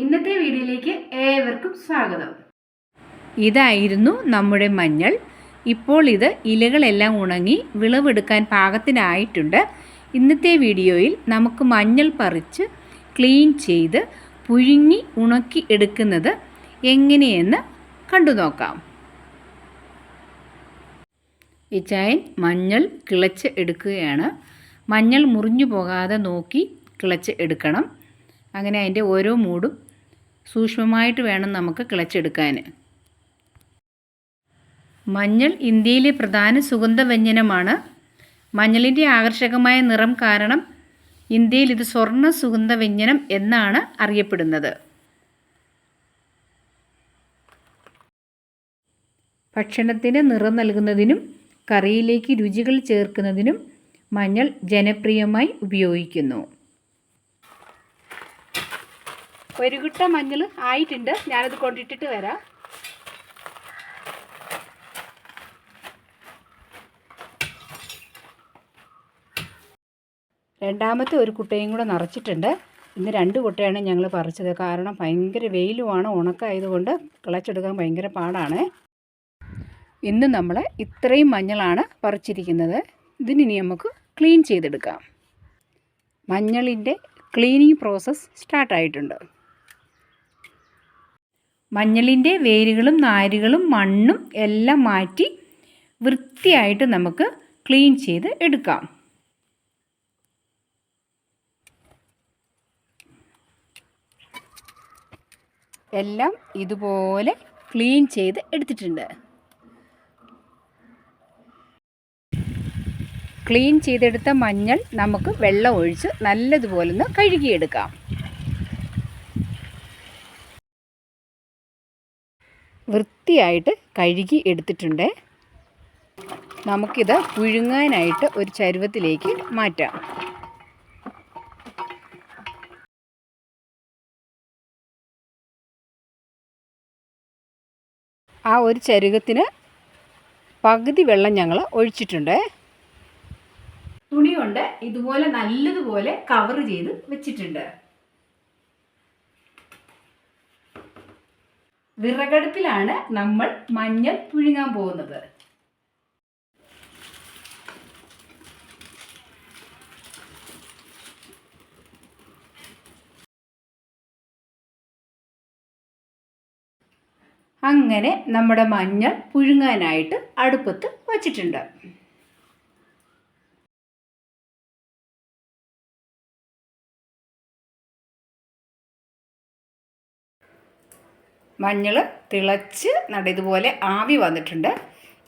ഇന്നത്തെ വീഡിയോയിലേക്ക് ഏവർക്കും സ്വാഗതം. ഇതായിരുന്നു നമ്മുടെ മഞ്ഞൾ. ഇപ്പോൾ ഇത് ഇലകളെല്ലാം ഉണങ്ങി വിളവെടുക്കാൻ പാകത്തിനായിട്ടുണ്ട്. ഇന്നത്തെ വീഡിയോയിൽ നമുക്ക് മഞ്ഞൾ പറിച്ച് ക്ലീൻ ചെയ്ത് പുഴുങ്ങി ഉണക്കി എടുക്കുന്നത് എങ്ങനെയെന്ന് കണ്ടു നോക്കാം. ഇച്ചായൻ മഞ്ഞൾ കിളച്ച് എടുക്കുകയാണ്. മഞ്ഞൾ മുറിഞ്ഞു പോകാതെ നോക്കി കിളച്ച് എടുക്കണം. അങ്ങനെ അതിന്റെ ഓരോ മൂടും സൂക്ഷ്മമായിട്ട് വേണം നമുക്ക് കിളച്ചെടുക്കാൻ. മഞ്ഞൾ ഇന്ത്യയിലെ പ്രധാന സുഗന്ധവ്യഞ്ജനമാണ് മഞ്ഞളിന്റെ ആകർഷകമായ നിറം കാരണം ഇന്ത്യയിൽ ഇത് സ്വർണ സുഗന്ധവ്യഞ്ജനം എന്നാണ് അറിയപ്പെടുന്നത്. ഭക്ഷണത്തിന് നിറം നൽകുന്നതിനും കറിയിലേക്ക് രുചികൾ ചേർക്കുന്നതിനും മഞ്ഞൾ ജനപ്രിയമായി ഉപയോഗിക്കുന്നു. ഒരു കുട്ട മഞ്ഞൾ ആയിട്ടുണ്ട്. ഞാനത് കൊണ്ടിട്ടിട്ട് വരാം. രണ്ടാമത്തെ ഒരു കുട്ടയും കൂടെ നിറച്ചിട്ടുണ്ട്. ഇന്ന് രണ്ട് കുട്ടയാണ് ഞങ്ങൾ പറിച്ചത്. കാരണം ഭയങ്കര വെയിലുമാണ്. ഉണക്കായതുകൊണ്ട് കിളച്ചെടുക്കാൻ ഭയങ്കര പാടാണ്. ഇന്ന് നമ്മൾ ഇത്രയും മഞ്ഞളാണ് പറിച്ചിരിക്കുന്നത്. ഇതിനി നമുക്ക് ക്ലീൻ ചെയ്തെടുക്കാം. മഞ്ഞളിന്റെ ക്ലീനിങ് പ്രോസസ്സ് സ്റ്റാർട്ടായിട്ടുണ്ട്. മഞ്ഞളിന്റെ വേരുകളും നാരുകളും മണ്ണും എല്ലാം മാറ്റി വൃത്തിയായിട്ട് നമുക്ക് ക്ലീൻ ചെയ്ത് എടുക്കാം. എല്ലാം ഇതുപോലെ ക്ലീൻ ചെയ്ത് എടുത്തിട്ടുണ്ട്. ക്ലീൻ ചെയ്തെടുത്ത മഞ്ഞൾ നമുക്ക് വെള്ളം ഒഴിച്ച് നല്ലതുപോലെ ഒന്ന് കഴുകിയെടുക്കാം. വൃത്തിയായിട്ട് കഴുകി എടുത്തിട്ടുണ്ട്. നമുക്കിത് പുഴുങ്ങാനായിട്ട് ഒരു ചരുവത്തിലേക്ക് മാറ്റാം. ആ ഒരു ചരുകത്തിന് പകുതി വെള്ളം ഞങ്ങൾ ഒഴിച്ചിട്ടുണ്ട്. തുണി കൊണ്ട് ഇതുപോലെ നല്ലതുപോലെ കവർ ചെയ്ത് വെച്ചിട്ടുണ്ട്. വിറകടുപ്പിലാണ് നമ്മൾ മഞ്ഞൾ പുഴുങ്ങാൻ പോകുന്നത്. അങ്ങനെ നമ്മുടെ മഞ്ഞൾ പുഴുങ്ങാനായിട്ട് അടുപ്പത്ത് വച്ചിട്ടുണ്ട്. മഞ്ഞൾ തിളച്ച് നട ഇതുപോലെ ആവി വന്നിട്ടുണ്ട്.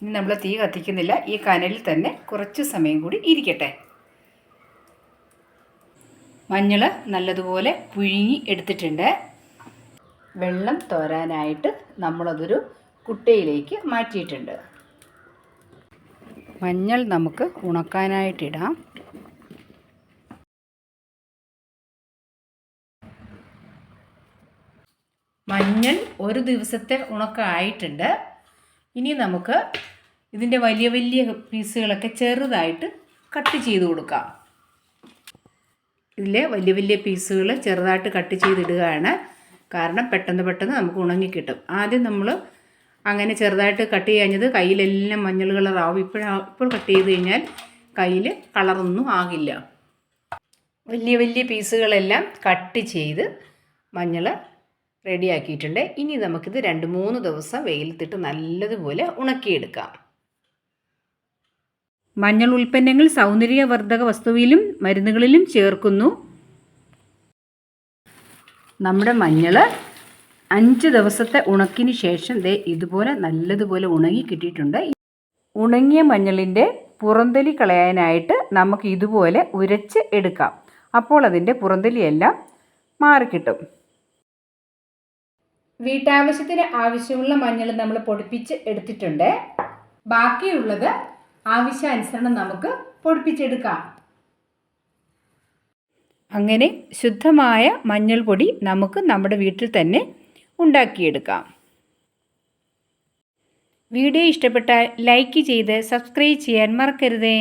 ഇനി നമ്മൾ തീ കത്തിക്കുന്നില്ല. ഈ കനലിൽ തന്നെ കുറച്ച് സമയം കൂടി ഇരിക്കട്ടെ. മഞ്ഞൾ നല്ലതുപോലെ പുഴുങ്ങി എടുത്തിട്ടുണ്ട്. വെള്ളം തോരാനായിട്ട് നമ്മളതൊരു കുട്ടയിലേക്ക് മാറ്റിയിട്ടുണ്ട്. മഞ്ഞൾ നമുക്ക് ഉണക്കാനായിട്ടിടാം മഞ്ഞൾ ഒരു ദിവസത്തെ ഉണക്കമായിട്ടുണ്ട് ഇനി നമുക്ക് ഇതിന്റെ വലിയ വലിയ പീസുകളൊക്കെ ചെറുതായിട്ട് കട്ട് ചെയ്ത് കൊടുക്കാം. ഇതിലെ വലിയ വലിയ പീസുകൾ ചെറുതായിട്ട് കട്ട് ചെയ്തിടുകയാണ്. കാരണം പെട്ടെന്ന് പെട്ടെന്ന് നമുക്ക് ഉണങ്ങി കിട്ടും. ആദ്യം നമ്മൾ അങ്ങനെ ചെറുതായിട്ട് കട്ട് ചെയ്യാഞ്ഞത് കയ്യിലെല്ലാം മഞ്ഞൾ കളറാവും ഇപ്പോഴാ ഇപ്പോൾ കട്ട് ചെയ്ത് കഴിഞ്ഞാൽ കയ്യിൽ കളറൊന്നും ആകില്ല. വലിയ വലിയ പീസുകളെല്ലാം കട്ട് ചെയ്ത് മഞ്ഞൾ റെഡിയാക്കിയിട്ടുണ്ട്. ഇനി നമുക്കിത് രണ്ട് മൂന്ന് ദിവസം വെയിലത്തിട്ട് നല്ലതുപോലെ ഉണക്കിയെടുക്കാം. മഞ്ഞൾ ഉൽപ്പന്നങ്ങൾ സൗന്ദര്യവർദ്ധക വസ്തുവിലും മരുന്നുകളിലും ചേർക്കുന്നു. നമ്മുടെ മഞ്ഞൾ അഞ്ച് ദിവസത്തെ ഉണക്കിന് ശേഷം ദേ ഇതുപോലെ നല്ലതുപോലെ ഉണങ്ങി കിട്ടിയിട്ടുണ്ട്. ഉണങ്ങിയ മഞ്ഞളിന്റെ പുറന്തൊലി കളയാനായിട്ട് നമുക്ക് ഇതുപോലെ ഉരച്ച് എടുക്കാം. അപ്പോൾ അതിന്റെ പുറന്തൊലിയെല്ലാം മാറിക്കിട്ടും. വീട്ടാവശ്യത്തിന് ആവശ്യമുള്ള മഞ്ഞൾ നമ്മൾ പൊടിപ്പിച്ച് എടുത്തിട്ടുണ്ട്. ബാക്കിയുള്ളത് ആവശ്യാനുസരണം നമുക്ക് പൊടിപ്പിച്ചെടുക്കാം. അങ്ങനെ ശുദ്ധമായ മഞ്ഞൾപ്പൊടി നമുക്ക് നമ്മുടെ വീട്ടിൽ തന്നെ ഉണ്ടാക്കിയെടുക്കാം. വീഡിയോ ഇഷ്ടപ്പെട്ടാൽ ലൈക്ക് ചെയ്ത് സബ്സ്ക്രൈബ് ചെയ്യാൻ മറക്കരുതേ.